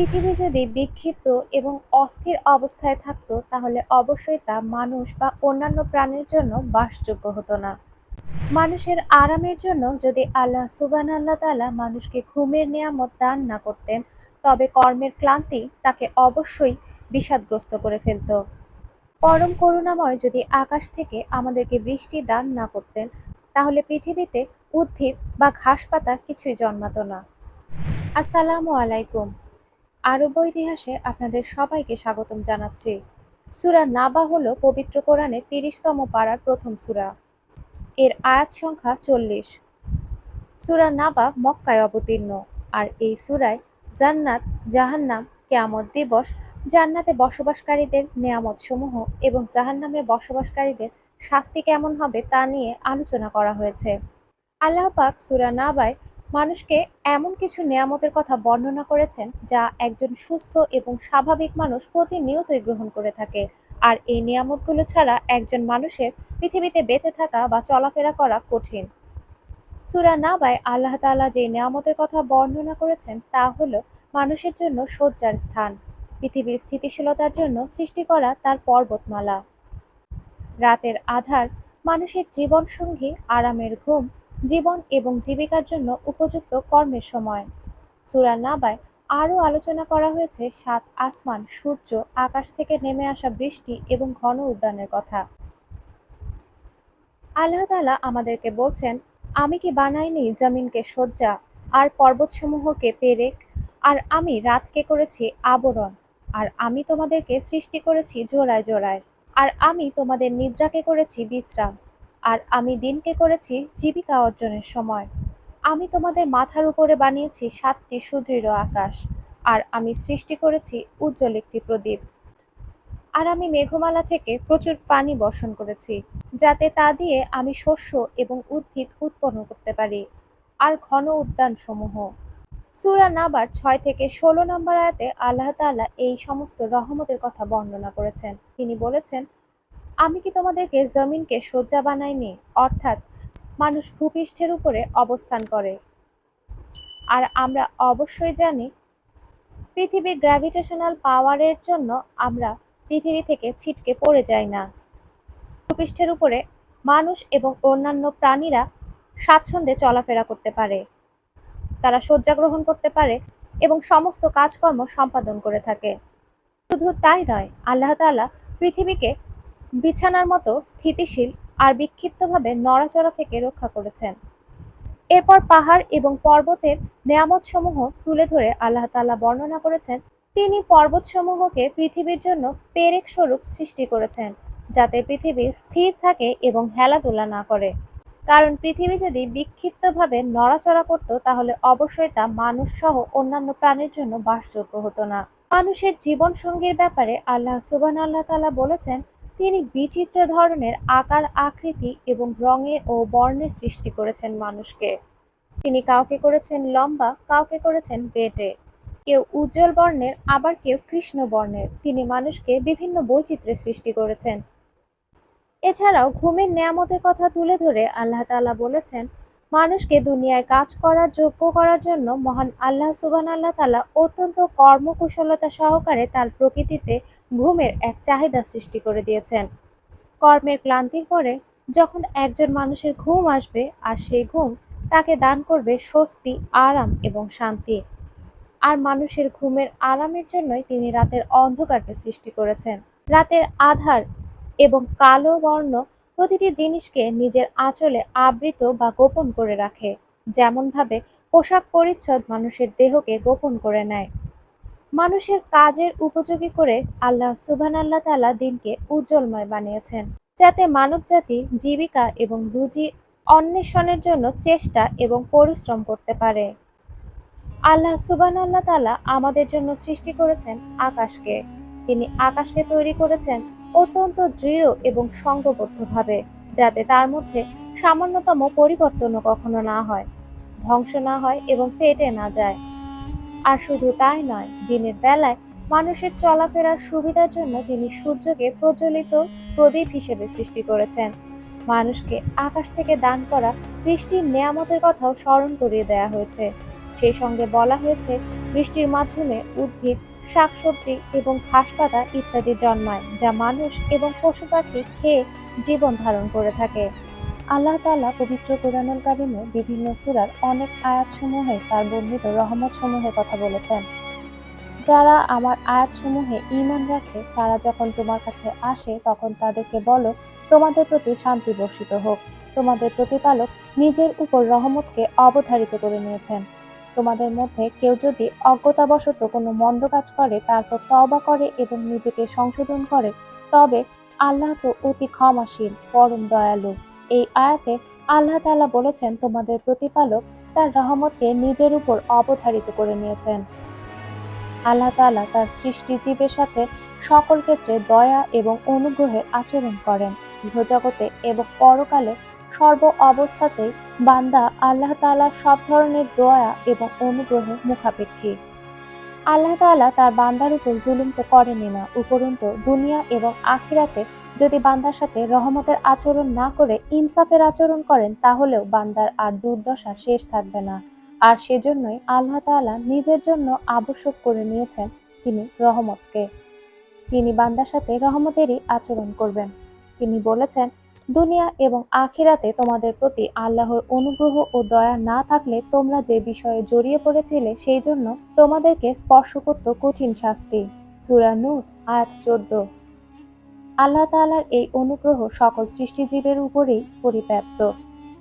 পৃথিবী যদি বিক্ষিপ্ত এবং অস্থির অবস্থায় থাকতো, তাহলে অবশ্যই তা মানুষ বা অন্যান্য প্রাণীর জন্য বাসযোগ্য হতো না। মানুষের আরামের জন্য যদি আল্লাহ সুবান আল্লাহ তালা মানুষকে ঘুমের নিয়ামত দান না করতেন, তবে কর্মের ক্লান্তি তাকে অবশ্যই বিষাদগ্রস্ত করে ফেলত। পরম করুণাময় যদি আকাশ থেকে আমাদেরকে বৃষ্টি দান না করতেন, তাহলে পৃথিবীতে উদ্ভিদ বা ঘাস পাতা কিছুই জন্মাতো না। আসসালামু আলাইকুম। আরব ইতিহাসে আপনাদের সবাইকে স্বাগতম জানাচ্ছি। সুরা নাবা হল পবিত্র কোরআনে তিরিশতম পাড়ার প্রথম সূরা। এর আয়াত সংখ্যা চল্লিশ। সুরা নাবা মক্কায় অবতীর্ণ, আর এই সূরায় জান্নাত, জাহান্নাম, কেয়ামত দিবস, জান্নাতে বসবাসকারীদের নেয়ামত সমূহ এবং জাহান্নামে বসবাসকারীদের শাস্তি কেমন হবে তা নিয়ে আলোচনা করা হয়েছে। আল্লাহ পাক সূরা নাবায় মানুষকে এমন কিছু নেয়ামতের কথা বর্ণনা করেছেন যা একজন সুস্থ এবং স্বাভাবিক মানুষ প্রতিনিয়তই গ্রহণ করে থাকে। আর এই নিয়ামতগুলো ছাড়া একজন মানুষের পৃথিবীতে বেঁচে থাকা বা চলাফেরা করা কঠিন। সুরা নাবায় আল্লাহ তাআলা যে নিয়ামতের কথা বর্ণনা করেছেন তা হল মানুষের জন্য শয্যার স্থান, পৃথিবীর স্থিতিশীলতার জন্য সৃষ্টি করা তার পর্বতমালা। রাতের আধার, মানুষের জীবন সঙ্গী আরামের ঘুম জীবন এবং জীবিকার জন্য উপযুক্ত কর্মের সময়। সুরা নাবায় আরও আলোচনা করা হয়েছে সাত আসমান, সূর্য, আকাশ থেকে নেমে আসা বৃষ্টি এবং ঘন উদ্যানের কথা। আল্লাহ তাআলা আমাদেরকে বলছেন, আমি কি বানাইনি জমিনকে শয্যা আর পর্বতসমূহকে পেরেক, আর আমি রাতকে করেছি আবরণ, আর আমি তোমাদেরকে সৃষ্টি করেছি জোড়ায় জোড়ায়, আর আমি তোমাদের নিদ্রাকে করেছি বিশ্রাম আর আমি দিনকে করেছি জীবিকা অর্জনের সময়। আমি তোমাদের মাথার উপরে বানিয়েছি সাতটি সুদৃঢ় আকাশ, আর আমি সৃষ্টি করেছি উজ্জ্বল একটি প্রদীপ। আর আমি মেঘমালা থেকে প্রচুর পানি বর্ষণ করেছি, যাতে তা দিয়ে আমি শস্য এবং উদ্ভিদ উৎপন্ন করতে পারি, আর ঘন উদ্যান সমূহ সুরা নাবার ছয় থেকে ষোলো নম্বর আয়াতে আল্লাহ তাআলা এই সমস্ত রহমতের কথা বর্ণনা করেছেন। তিনি বলেছেন আমি কি তোমাদেরকে জমিনকে শয্যা বানাইনি? অর্থাৎ মানুষ ভূপৃষ্ঠের উপরে অবস্থান করে। আর আমরা অবশ্যই জানি, পৃথিবীর গ্র্যাভিটেশনাল পাওয়ারের জন্য আমরা পৃথিবী থেকে ছিটকে পড়ে যাই না। ভূপৃষ্ঠের উপরে মানুষ এবং অন্যান্য প্রাণীরা স্বাচ্ছন্দ্যে চলাফেরা করতে পারে। তারা শয্যা গ্রহণ করতে পারে এবং সমস্ত কাজকর্ম সম্পাদন করে থাকে। শুধু তাই নয়, আল্লাহ তাআলা পৃথিবীকে বিছানার মতো স্থিতিশীল আর বিক্ষিপ্তভাবে নড়াচড়া থেকে রক্ষা করেছেন। এরপর পাহাড় এবং পর্বতের নেয়ামতসমূহ তুলে ধরে আল্লাহ তাআলা বর্ণনা করেছেন, তিনি পর্বতসমূহকে পৃথিবীর জন্য পেরেক স্বরূপ সৃষ্টি করেছেন, যাতে পৃথিবী স্থির থাকে এবং হেলাধুলা না করে। কারণ পৃথিবী যদি বিক্ষিপ্তভাবে নড়াচড়া করত, তাহলে অবশ্যই তা মানুষ সহ অন্যান্য প্রাণীর জন্য বাসযোগ্য হতো না। মানুষের জীবন সঙ্গীর ব্যাপারে আল্লাহ সুবান আল্লাহ তাআলা বলেছেন তিনি বিচিত্র ধরনের আকার, আকৃতি এবং রঙে ও বর্ণের সৃষ্টি করেছেন মানুষকে। তিনি কাউকে করেছেন লম্বা, কাউকে করেছেন বেটে। কেউ উজ্জ্বল বর্ণের, আবার কেউ কৃষ্ণ বর্ণের। তিনি মানুষকে বিভিন্ন বৈচিত্র্যের সৃষ্টি করেছেন। এছাড়াও ঘুমের নেয়ামতের কথা তুলে ধরে আল্লাহ তালা বলেছেন মানুষকে দুনিয়ায় কাজ করার, যোগ্য করার জন্য মহান আল্লাহ সুবান আল্লাহ তালা অত্যন্ত কর্মকুশলতা সহকারে তার প্রকৃতিতে ঘুমের এক চাহিদা সৃষ্টি করে দিয়েছেন। কর্মের ক্লান্তির পরে যখন একজন মানুষের ঘুম আসবে আর সেই ঘুম তাকে দান করবে স্বস্তি, আরাম এবং শান্তি। আর মানুষের ঘুমের আরামের জন্যই তিনি রাতের অন্ধকারকে সৃষ্টি করেছেন। রাতের আধার এবং কালো বর্ণ প্রতিটি জিনিসকে নিজের আঁচলে আবৃত বা গোপন করে রাখে, যেমনভাবে পোশাক পরিচ্ছদ মানুষের দেহকে গোপন করে নেয়। মানুষের কাজের উপযোগী করে আল্লাহ সুবহান আল্লাহ তাআলা দিনকে উজ্জ্বলময় বানিয়েছেন, যাতে মানবজাতি জীবিকা এবং রুজি অন্বেষণের জন্য চেষ্টা এবং পরিশ্রম করতে পারে। আল্লাহ সুবহান আল্লাহ তাআলা আমাদের জন্য সৃষ্টি করেছেন আকাশকে। তিনি আকাশকে তৈরি করেছেন অত্যন্ত দৃঢ় এবং সংঘবদ্ধভাবে, যাতে তার মধ্যে সামান্যতম পরিবর্তনও কখনো না হয়, ধ্বংস না হয় এবং ফেটে না যায়। আর শুধু তাই নয়, দিনের বেলায় মানুষের চলাফেরার সুবিধার জন্য তিনি সূর্যকে প্রজ্বলিত প্রদীপ হিসেবে সৃষ্টি করেছেন। মানুষকে আকাশ থেকে দান করা বৃষ্টির নেয়ামতের কথাও স্মরণ করিয়ে দেয়া হয়েছে। সেই সঙ্গে বলা হয়েছে, বৃষ্টির মাধ্যমে উদ্ভিদ শাকসবজি এবং ঘাসপাতা ইত্যাদি জন্মায়, যা মানুষ এবং পশু পাখি খেয়ে জীবন ধারণ করে থাকে। আল্লাহ তাআলা পবিত্র কোরআনুল কারিমে বিভিন্ন সূরার অনেক আয়াতসমূহে তার বর্ণিত রহমত সমূহের কথা বলেছেন। যারা আমার আয়াতসমূহে ঈমান রাখে, তারা যখন তোমার কাছে আসে, তখন তাদেরকে বলো, তোমাদের প্রতি শান্তি বর্ষিত হোক। তোমাদের প্রতিপালক নিজের উপর রহমতকে অবধারিত করে নিয়েছেন। তোমাদের মধ্যে কেউ যদি অজ্ঞতাবশত কোনো মন্দ কাজ করে, তারপর তওবা করে এবং নিজেকে সংশোধন করে, তবে আল্লাহ তো অতি ক্ষমাশীল, পরম দয়ালু। এই আয়াতে আল্লাহ তালা বলেছেন, তোমাদের প্রতিপালক তার রহমতকে নিজের উপর অবধারিত করে নিয়েছেন। আল্লাহ তাআলা তার সৃষ্টি জীবের সাথে সকল ক্ষেত্রে দয়া এবং অনুগ্রহের আচরণ করেন। ইহজগতে এবং পরকালে সর্ব অবস্থাতে বান্দা আল্লাহ তাআলার সব ধরনের দয়া এবং অনুগ্রহ মুখাপেক্ষী। আল্লাহ তাআলা তার বান্দার উপর জুলুম তো করেনি না, উপরন্তু দুনিয়া এবং আখিরাতে যদি বান্দার সাথে রহমতের আচরণ না করে ইনসাফের আচরণ করেন, তাহলেও বান্দার আর দুর্দশা শেষ থাকবে না। আর সেজন্যই আল্লাহ তাআলা নিজের জন্য আবশ্যক করে নিয়েছেন তিনি রহমতকে। তিনি বান্দার সাথে রহমতেরই আচরণ করবেন। তিনি বলেছেন দুনিয়া এবং আখিরাতে তোমাদের প্রতি আল্লাহর অনুগ্রহ ও দয়া না থাকলে তোমরা যে বিষয়ে জড়িয়ে পড়েছিলে সেই জন্য তোমাদেরকে স্পর্শ করত কঠিন শাস্তি। সূরা নূর, আয়াত চোদ্দ। আল্লাহ তাআলার এই অনুগ্রহ সকল সৃষ্টিজীবের উপরেই পরিব্যাপ্ত।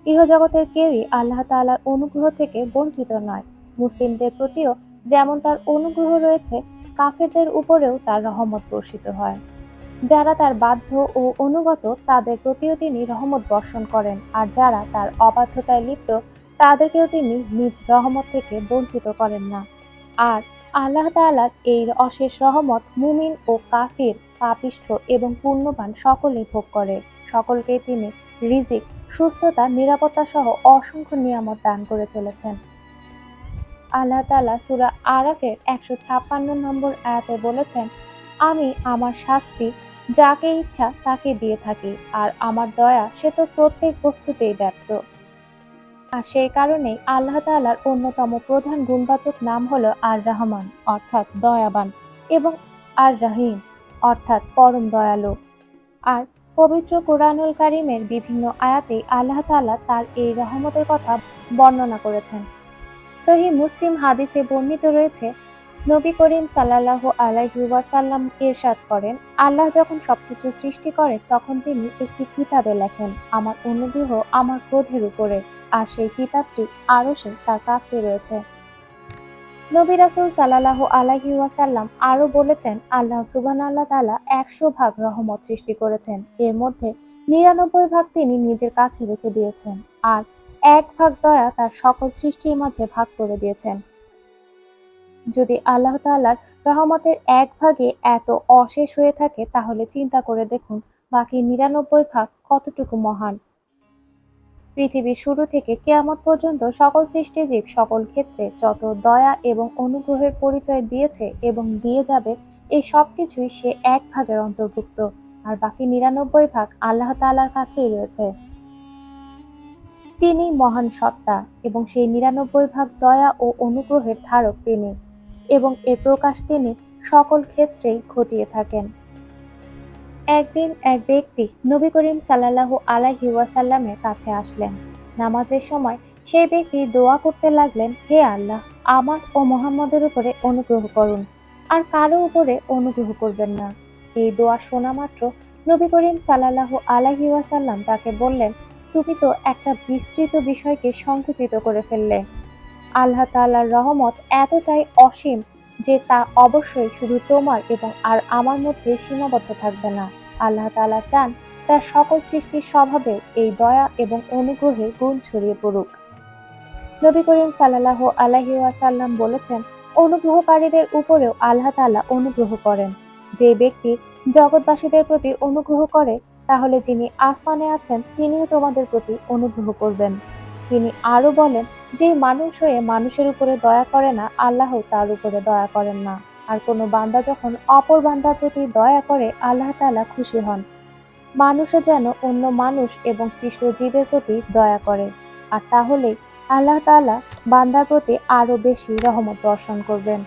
ইহজগতের কেউই আল্লাহ তাআলার অনুগ্রহ থেকে বঞ্চিত নয়। মুসলিমদের প্রতিও যেমন তার অনুগ্রহ রয়েছে, কাফেরদের উপরেও তার রহমত বর্ষিত হয়। যারা তার বাধ্য ও অনুগত তাদের প্রতিও তিনি রহমত বর্ষণ করেন, আর যারা তার অবাধ্যতায় লিপ্ত তাদেরকেও তিনি নিজ রহমত থেকে বঞ্চিত করেন না। আর আল্লাহ তাআলার এই অশেষ রহমত মুমিন ও কাফির, পাপিষ্ঠ এবং পুণ্যবান সকলেই ভোগ করে। সকলকে তিনি রিজিক, সুস্থতা, নিরাপত্তা সহ অসংখ্য নিয়ামত দান করে চলেছেন। আল্লাহ তালা সুরা আরাফের একশো ছাপ্পান্ন নম্বর আয়াতে বলেছেন, আমি আমার শাস্তি যাকে ইচ্ছা তাকে দিয়ে থাকি, আর আমার দয়া সে তো প্রত্যেক বস্তুতেই ব্যপ্ত আর সেই কারণেই আল্লাহ তাআলার অন্যতম প্রধান গুণবাচক নাম হল আর রহমান অর্থাৎ দয়াবান, এবং আর রহিম অর্থাৎ পরম দয়ালু। আর পবিত্র কোরআনুল কারিমের বিভিন্ন আয়াতে আল্লাহ তাআলা তার এই রহমতের কথা বর্ণনা করেছেন। সহি মুসলিম হাদিসে বর্ণিত রয়েছে নবী করিম সাল্লাহ আলাইহি ওয়াসাল্লাম ইরশাদ করেন, আল্লাহ যখন সবকিছু সৃষ্টি করে, তখন তিনি একটি কিতাবে লেখেন, আমার অনুগ্রহ আমার ক্রোধের উপরে। আর সেই কিতাবটি আরও সে তার কাছে রয়েছে। নবী রাসুল সাল্লাহ আলাহি ওয়াসাল্লাম আরও বলেছেন, আল্লাহ সুবান আল্লাহ তালা একশো ভাগ রহমত সৃষ্টি করেছেন। এর মধ্যে নিরানব্বই ভাগ তিনি নিজের কাছে রেখে দিয়েছেন, আর এক ভাগ দয়া তার সকল সৃষ্টির মাঝে ভাগ করে দিয়েছেন। যদি আল্লাহ তাআলার রহমতের এক ভাগে এত অশেষ হয়ে থাকে, তাহলে চিন্তা করে দেখুন বাকি নিরানব্বই ভাগ কতটুকু মহান। পৃথিবীর শুরু থেকে কেয়ামত পর্যন্ত সকল সৃষ্টিজীব সকল ক্ষেত্রে যত দয়া এবং অনুগ্রহের পরিচয় দিয়েছে এবং দিয়ে যাবে, এই সব কিছুই সে এক ভাগের অন্তর্ভুক্ত। আর বাকি নিরানব্বই ভাগ আল্লাহ তাআলার কাছেই রয়েছে। তিনি মহান সত্তা এবং সেই নিরানব্বই ভাগ দয়া ও অনুগ্রহের ধারক তিনি। এবং এর প্রকাশ তিনি সকল ক্ষেত্রেই ঘটিয়ে থাকেন। একদিন এক ব্যক্তি নবী করিম সাল্লাহ আলাইহি ওয়াসাল্লামের কাছে আসলেন। নামাজের সময় সেই ব্যক্তি দোয়া করতে লাগলেন, হে আল্লাহ, আমার ও মোহাম্মদের উপরে অনুগ্রহ করুন, আর কারও উপরে অনুগ্রহ করবেন না। এই দোয়া শোনা মাত্র নবী করিম সাল্লাল্লাহু আলাইহি ওয়াসাল্লাম তাকে বললেন, তুমি তো একটা বিস্তৃত বিষয়কে সংকুচিত করে ফেললে। আল্লাহ তাআলার রহমত এতটাই অসীম যে তা অবশ্যই শুধু তোমার এবং আর আমার মধ্যে সীমাবদ্ধ থাকবে না। আল্লাহ তাআলা চান তার সকল সৃষ্টির স্বভাবে এই দয়া এবং অনুগ্রহের গুণ ছড়িয়ে পড়ুক। নবী করিম সাল্লাল্লাহু আলাইহি ওয়াসাল্লাম বলেছেন, অনুগ্রহকারীদের উপরেও আল্লাহ তাআলা অনুগ্রহ করেন। যে ব্যক্তি জগৎবাসীদের প্রতি অনুগ্রহ করে, তাহলে যিনি আসমানে আছেন, তিনিও তোমাদের প্রতি অনুগ্রহ করবেন। তিনি আরও বলেন যে মানুষ হয়ে মানুষের উপরে দয়া করে না, আল্লাহ তার উপরে দয়া করেন না। আর কোনো বান্দা যখন অপর বান্দার প্রতি দয়া করে, আল্লাহ তালা খুশি হন। মানুষও যেন অন্য মানুষ এবং সৃষ্ট জীবের প্রতি দয়া করে। আর তাহলে আল্লাহ তালা বান্দার প্রতি আরও বেশি রহমত বর্ষণ করবেন।